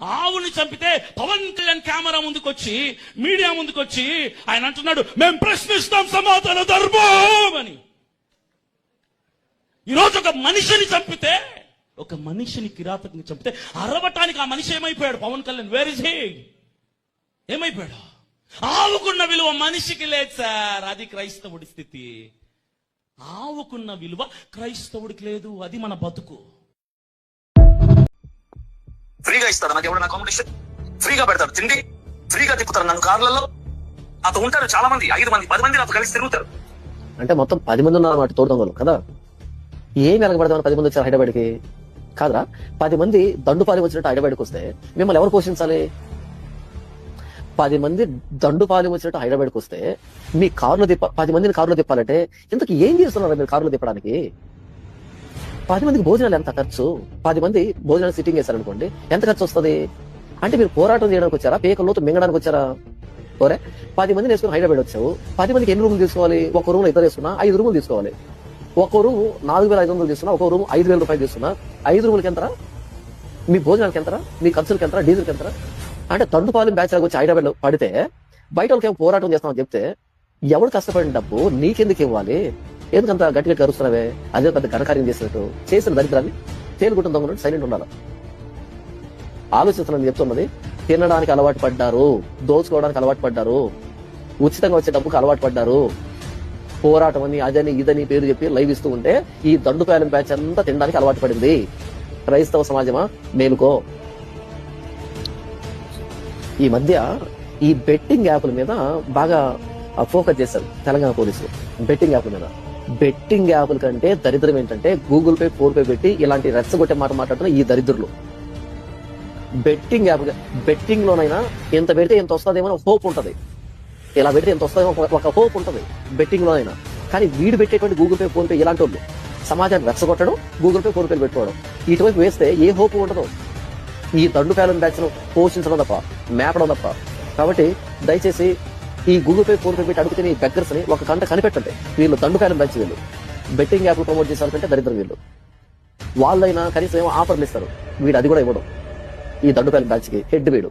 ఆవుని చంపితే పవన్ కళ్యాణ్ కెమెరా ముందుకొచ్చి మీడియా ముందుకొచ్చి ఆయన అంటున్నాడు మేము ప్రశ్నిస్తాం సమాధాన ధర్మం అని. ఈరోజు ఒక మనిషిని చంపితే ఒక మనిషిని కిరాతకంగా చంపితే అరవటానికి ఆ మనిషి ఏమైపోయాడు? Pawan Kalyan where is he ఏమైపోయాడు? ఆవుకున్న విలువ మనిషికి లేదు సార్ అది క్రైస్తవుడి స్థితి. ఆవుకున్న విలువ క్రైస్తవుడికి లేదు అది మన బతుకు. ఫ్రీగా ఇస్తాడు నాకు ఎవరైనా అకామిడేషన్ ఫ్రీగా పెడతాడు. తిండి ఫ్రీగా తిప్పుతారు నన్ను కార్లలో నాతో ఉంటారు చాలా మంది ఐదు మంది పది మంది నాతో కలిసి తిరుగుతారు. అంటే మొత్తం పది మంది ఉన్నారు అన్నమాట తోడుదొంగలు కదా? ఏం వెనకబడదామని పది మంది వచ్చారు హైదరాబాద్కి? కాదరా పది మంది దండుపాలి వచ్చినట్టు హైదరాబాద్కి వస్తే మిమ్మల్ని ఎవరు పోషించాలి? పది మంది దండుపాలి వచ్చినట్టు హైదరాబాద్కి వస్తే మీ కారులో తిప్ప పది మందిని కారులో తిప్పాలంటే ఇంతకు ఏం చేస్తున్నారు మీరు కారులో తిప్పడానికి? పది మందికి భోజనాలు ఎంత ఖర్చు? పది మంది భోజనాలు సిట్టింగ్ చేశారనుకోండి ఎంత ఖర్చు వస్తుంది? అంటే మీరు పోరాటం చేయడానికి వచ్చారా? పేక మింగడానికి వచ్చారా? ఓరే పది మందిని వేసుకుని హైదరాబాద్ వచ్చావు. పది మందికి ఎన్ని రూములు తీసుకోవాలి? ఒక రూమ్ ఇద్దరు వేసుకున్నా ఐదు రూములు తీసుకోవాలి. ఒక రూమ్ నాలుగు వేల ఐదు వందలు తీసుకున్నా ఒక రూమ్ ఐదు వేల రూపాయలు తీసుకున్నా. ఐదు రూములకి ఎంతరా? మీ భోజనాలకి ఎంతరా? మీ ఖర్చులకి ఎంతరా? డీజిల్కి ఎంతరా? అంటే తండుపాలెం బ్యాచ్ లాగా వచ్చి హైదరాబాద్ పడితే బయట వాళ్ళకి ఏమో పోరాటం చేస్తామని చెప్తే ఎవడు కష్టపడిన డబ్బు నీకెందుకు ఇవ్వాలి? ఎందుకంత గట్టి గట్టి అరుస్తున్నావే అదే పెద్ద ఘనకార్యం చేసినట్టు. చేసిన దరిద్రాన్ని తేలుకుంటున్న దొంగలు సైలెంట్ ఉండాలి. ఆలోచిస్తున్నాను చెప్తున్నది తినడానికి అలవాటు పడ్డారు దోచుకోవడానికి అలవాటు పడ్డారు ఉచితంగా వచ్చే డబ్బుకు అలవాటు పడ్డారు పోరాటం అని అదని ఇదని పేరు చెప్పి లైవ్ ఇస్తూ ఉంటే ఈ దండుపాయలం బ్యాచ్ అంతా తినడానికి అలవాటు పడింది. క్రైస్తవ సమాజమా? మేలుకో. ఈ మధ్య ఈ బెట్టింగ్ యాప్ల మీద బాగా ఫోకస్ చేశారు తెలంగాణ పోలీసులు. బెట్టింగ్ యాప్ల మీద. బెట్టింగ్ యాప్ల కంటే దరిద్రం ఏంటంటే గూగుల్ పే ఫోన్ పే పెట్టి ఇలాంటి రెచ్చగొట్టే మాట మాట్లాడుతున్న ఈ దరిద్రులు. బెట్టింగ్ యాప్ బెట్టింగ్ లోనైనా ఎంత పెడితే ఎంత వస్తుందేమో హోప్ ఉంటది. ఇలా పెడితే ఎంత వస్తుందేమో ఒక- హోప్ ఉంటది బెట్టింగ్ లోనైనా. కానీ వీడు పెట్టేటువంటి గూగుల్ పే ఫోన్ పే ఇలాంటి వాళ్ళు సమాజాన్ని రెచ్చగొట్టడం గూగుల్ పే ఫోన్ పే పెట్టుకోవడం ఇటువైపు వేస్తే ఏ హోప్ ఉండదు. ఈ దండు పేలం బ్యాచ్ పోషించడం తప్ప మేపడం తప్ప. కాబట్టి దయచేసి ఈ గూగుల్ పే ఫోన్ పే పెట్టి అడిగితే నీ బెగ్గర్స్ని ఒక కంట కనిపెట్టండి. వీళ్ళు దండుకాయలు మంచి బ్యాచ్ వీళ్ళు బెట్టింగ్ యాప్ ప్రమోట్ చేశారంటే దరిద్రం వీళ్ళు. వాళ్ళైనా కనీసం ఏమో ఆఫర్లు ఇస్తారు. వీడు అది కూడా ఇవ్వడం. ఈ దండుకాయల బ్యాచ్కి హెడ్ వీడు.